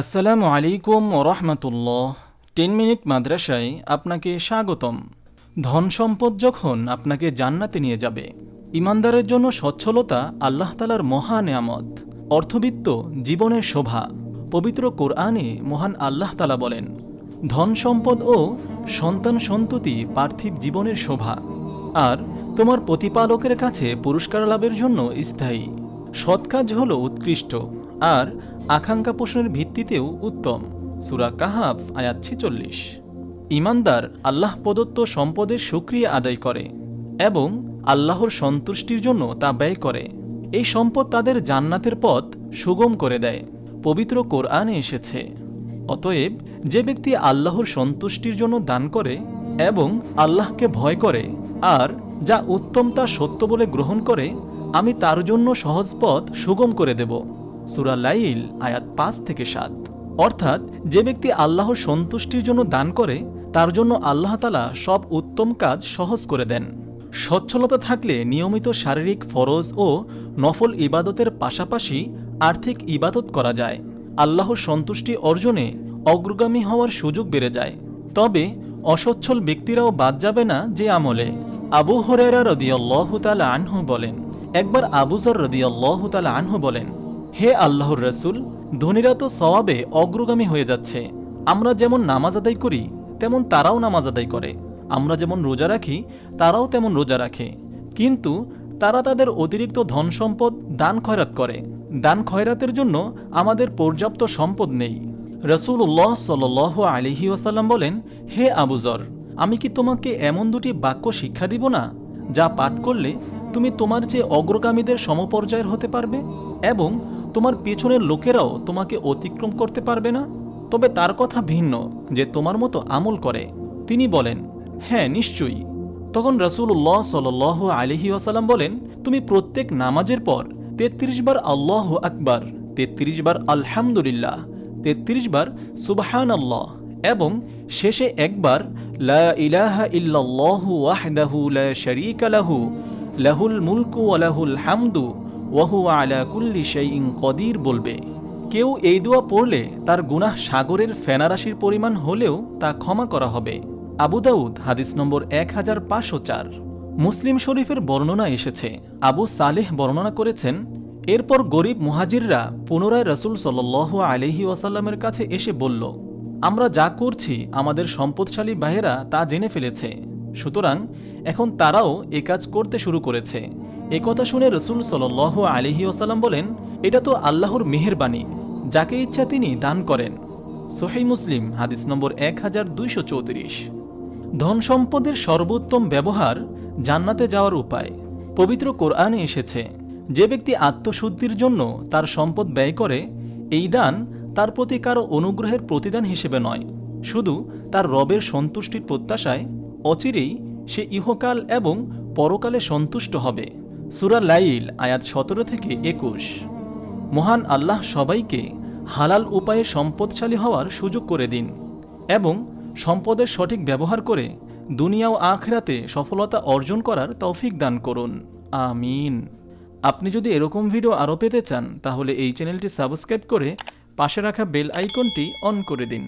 আসসালামু আলাইকুম রহমতুল্লাহ। Ten minute মাদ্রাসায় আপনাকে স্বাগতম। ধন সম্পদ যখন আপনাকে জান্নাতে নিয়ে যাবে, ইমানদারের জন্য সচ্ছলতা আল্লাহ তালার মহা নেয়ামত, অর্থবিত্ত জীবনের শোভা, পবিত্র কোরআনে মহান আল্লাহ তালা বলেন, ধন সম্পদ ও সন্তান সন্ততি পার্থিব জীবনের শোভা, আর তোমার প্রতিপালকের কাছে পুরস্কার লাভের জন্য স্থায়ী। সৎ কাজ হল উৎকৃষ্ট। আর আকাঙ্ক্ষা পোষণের ভিত্তিতেও উত্তম। সুরা কাহাফ, আয়াত ছেচল্লিশ। ইমানদার আল্লাহ প্রদত্ত সম্পদের সুক্রিয়া আদায় করে এবং আল্লাহর সন্তুষ্টির জন্য তা ব্যয় করে। এই সম্পদ তাদের জান্নাতের পথ সুগম করে দেয়। পবিত্র কোরআনে এসেছে, অতএব যে ব্যক্তি আল্লাহর সন্তুষ্টির জন্য দান করে এবং আল্লাহকে ভয় করে আর যা উত্তম তা সত্য বলে গ্রহণ করে, আমি তার জন্য সহজ পথ সুগম করে দেব। সুরা লাইল, আয়াত পাঁচ থেকে সাত। অর্থাৎ যে ব্যক্তি আল্লাহ সন্তুষ্টির জন্য দান করে, তার জন্য আল্লাহ তালা সব উত্তম কাজ সহজ করে দেন। সচ্ছলতা থাকলে নিয়মিত শারীরিক ফরজ ও নফল ইবাদতের পাশাপাশি আর্থিক ইবাদত করা যায়। আল্লাহর সন্তুষ্টি অর্জনে অগ্রগামী হওয়ার সুযোগ বেড়ে যায়। তবে অসচ্ছল ব্যক্তিরাও বাদ যাবে না যে আমলে। আবু হরেরা রদিয়াল্লাহ তালা আনহু বলেন, একবার আবুজর রদিয়াল্লাহ তালা আনহু বলেন হে আল্লাহর রসুল, ধনীরা তো সওয়াবে অগ্রগামী হয়ে যাচ্ছে। আমরা যেমন নামাজ আদায় করি, তেমন তারাও নামাজ আদায় করে। আমরা যেমন রোজা রাখি, তারাও তেমন রোজা রাখে। কিন্তু তারা তাদের অতিরিক্ত ধন সম্পদ দান খয়রাত করে। দান খয়রাতের জন্য আমাদের পর্যাপ্ত সম্পদ নেই। রসুল্লাহ সাল আলিহি ওয়াসাল্লাম বলেন, হে আবুজর আমি কি তোমাকে এমন দুটি বাক্য শিক্ষা দিব না, যা পাঠ করলে তুমি তোমার যে অগ্রগামীদের সমপর্যায়ের হতে পারবে? এবং তোমার পেছনের লোকেরাও তোমাকে অতিক্রম করতে পারবে না? তবে তার কথা ভিন্ন, যে তোমার মতো আমল করে। তিনি বলেন হ্যাঁ নিশ্চয়ই। তখন রসুল্লাহ সাল আলিহি ওয়াসাল্লাম বলেন, তুমি প্রত্যেক নামাজের পর তেত্রিশ বার আল্লাহ আকবার, তেত্রিশ বার আলহামদুলিল্লাহ, তেত্রিশ বার সুবাহান আল্লাহ এবং শেষে একবার লা ইলাহা ইল্লাল্লাহু ওয়াহদাহু লাহুল মুলকু ওয়া লাহুল হামদু ওয়াহু আলা কুল্লি শাইইন কদির বলবে, কেউ এই দোয়া পড়লে তার গুনাহ সাগরের ফেনারাশির পরিমাণ হলেও তা ক্ষমা করা হবে। আবু দাউদ, হাদিস নম্বর এক হাজার পাঁচশো চার। মুসলিম শরীফের বর্ণনা এসেছে, আবু সালেহ বর্ণনা করেছেন, এরপর গরিব মুহাজিররা পুনরায় রসুল সাল আলহি ওয়াসাল্লামের কাছে এসে বলল, আমরা যা করছি, আমাদের সম্পদশালী বাহেরা তা জেনে ফেলেছে। সুতরাং এখন তারাও এ কাজ করতে শুরু করেছে। একথা শুনে রসুল সাল আলহি ওসাল্লাম বলেন, এটা তো আল্লাহর মেহেরবাণী যাকে ইচ্ছা তিনি দান করেন। সোহাই মুসলিম, হাদিস নম্বর এক হাজার দুইশো চৌত্রিশ। ধন সম্পদের সর্বোত্তম ব্যবহার জান্নাতে যাওয়ার উপায়। পবিত্র কোরআনে এসেছে, যে ব্যক্তি আত্মশুদ্ধির জন্য তার সম্পদ ব্যয় করে, এই দান তার প্রতি কারও অনুগ্রহের প্রতিদান হিসেবে নয়। শুধু তার রবের সন্তুষ্টির প্রত্যাশায় অচিরেই সে ইহকাল এবং পরকালে সন্তুষ্ট হবে। সুরা লাইল, আয়াত সতেরো থেকে একুশ। মহান আল্লাহ সবাইকে হালাল উপায়ে সম্পদশালী হওয়ার সুযোগ করে দিন এবং সম্পদের সঠিক ব্যবহার করে দুনিয়া ও আখরাতে সফলতা অর্জন করার তৌফিক দান করুন। আমিন। আপনি যদি এরকম ভিডিও আরও পেতে চান, তাহলে এই চ্যানেলটি সাবস্ক্রাইব করে পাশে রাখা বেল আইকনটি অন করে দিন।